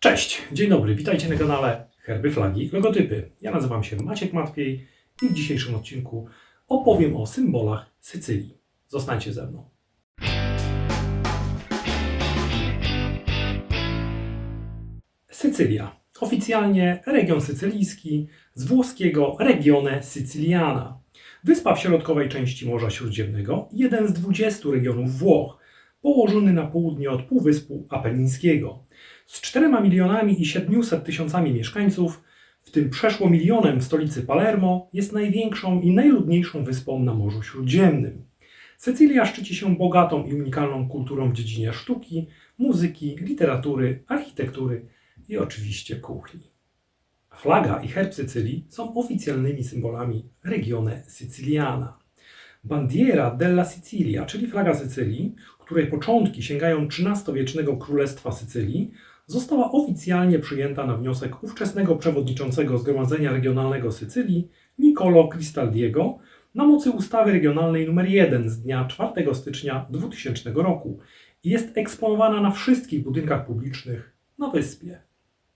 Cześć, dzień dobry, witajcie na kanale Herby, Flagi i Logotypy. Ja nazywam się Maciek Matwiej i w dzisiejszym odcinku opowiem o symbolach Sycylii. Zostańcie ze mną. Sycylia. Oficjalnie region sycylijski z włoskiego Regione Siciliana. Wyspa w środkowej części Morza Śródziemnego, jeden z 20 regionów Włoch, położony na południe od Półwyspu Apenińskiego. Z 4 milionami i 700 tysiącami mieszkańców, w tym przeszło milionem w stolicy Palermo, jest największą i najludniejszą wyspą na Morzu Śródziemnym. Sycylia szczyci się bogatą i unikalną kulturą w dziedzinie sztuki, muzyki, literatury, architektury i oczywiście kuchni. Flaga i herb Sycylii są oficjalnymi symbolami Regione Siciliana. Bandiera della Sicilia, czyli flaga Sycylii, której początki sięgają XIII-wiecznego Królestwa Sycylii, została oficjalnie przyjęta na wniosek ówczesnego przewodniczącego Zgromadzenia Regionalnego Sycylii Nicolo Cristaldiego na mocy ustawy regionalnej nr 1 z dnia 4 stycznia 2000 roku i jest eksponowana na wszystkich budynkach publicznych na wyspie.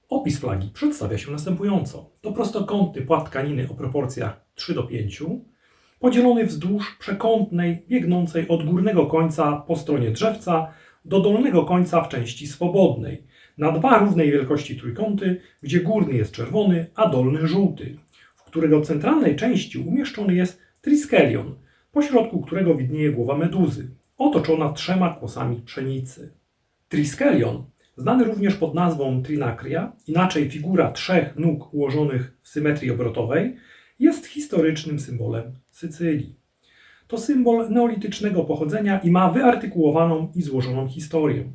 Opis flagi przedstawia się następująco. To prostokątny płat tkaniny o proporcjach 3 do 5, podzielony wzdłuż przekątnej, biegnącej od górnego końca po stronie drzewca do dolnego końca w części swobodnej, na dwa równej wielkości trójkąty, gdzie górny jest czerwony, a dolny żółty, w którego centralnej części umieszczony jest triskelion, pośrodku którego widnieje głowa meduzy, otoczona trzema kłosami pszenicy. Triskelion, znany również pod nazwą trinakria, inaczej figura trzech nóg ułożonych w symetrii obrotowej, jest historycznym symbolem Sycylii. To symbol neolitycznego pochodzenia i ma wyartykułowaną i złożoną historię.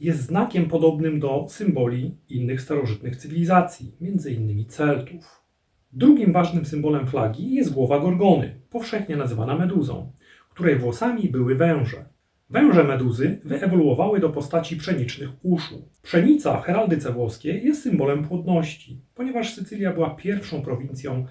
Jest znakiem podobnym do symboli innych starożytnych cywilizacji, m.in. Celtów. Drugim ważnym symbolem flagi jest głowa gorgony, powszechnie nazywana meduzą, której włosami były węże. Węże meduzy wyewoluowały do postaci pszenicznych uszu. Pszenica w heraldyce włoskiej jest symbolem płodności, ponieważ Sycylia była pierwszą prowincją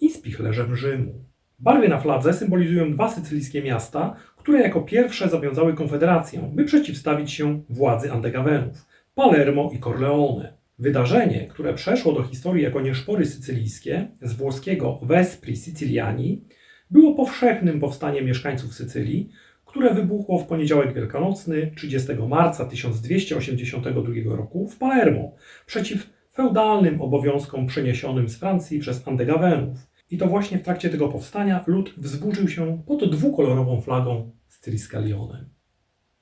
i spichlerzem Rzymu. Barwy na fladze symbolizują dwa sycylijskie miasta, które jako pierwsze zawiązały konfederację, by przeciwstawić się władzy Andegawenów Palermo i Corleone. Wydarzenie, które przeszło do historii jako nieszpory sycylijskie, z włoskiego Vespri Siciliani, było powszechnym powstaniem mieszkańców Sycylii, które wybuchło w poniedziałek wielkanocny 30 marca 1282 roku w Palermo przeciw feudalnym obowiązkom przeniesionym z Francji przez Andegawenów. I to właśnie w trakcie tego powstania lud wzburzył się pod dwukolorową flagą z Triskellionem.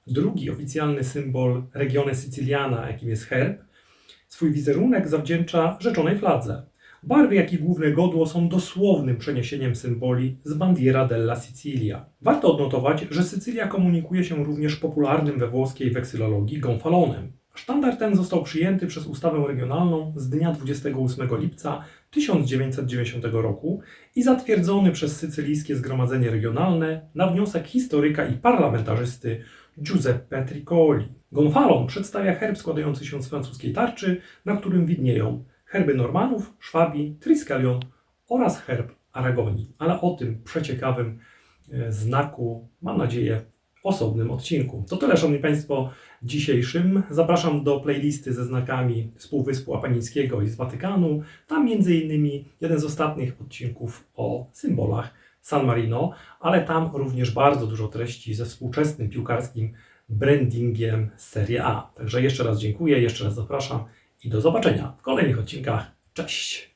Drugi oficjalny symbol Regione Siciliana, jakim jest herb, swój wizerunek zawdzięcza rzeczonej fladze. Barwy, jak i główne godło są dosłownym przeniesieniem symboli z Bandiera della Sicilia. Warto odnotować, że Sycylia komunikuje się również popularnym we włoskiej weksylologii gonfalonem. Sztandar ten został przyjęty przez ustawę regionalną z dnia 28 lipca 1990 roku i zatwierdzony przez Sycylijskie Zgromadzenie Regionalne na wniosek historyka i parlamentarzysty Giuseppe Tricoli. Gonfalon przedstawia herb składający się z francuskiej tarczy, na którym widnieją herby Normanów, Szwabii, Triskelion oraz herb Aragonii. Ale o tym przeciekawym e, znaku, mam nadzieję, osobnym odcinku. To tyle, Szanowni Państwo, dzisiejszym. Zapraszam do playlisty ze znakami z Półwyspu Apenińskiego i z Watykanu. Tam innymi jeden z ostatnich odcinków o symbolach San Marino, ale tam również bardzo dużo treści ze współczesnym piłkarskim brandingiem Serie A. Także jeszcze raz dziękuję, jeszcze raz zapraszam i do zobaczenia w kolejnych odcinkach. Cześć!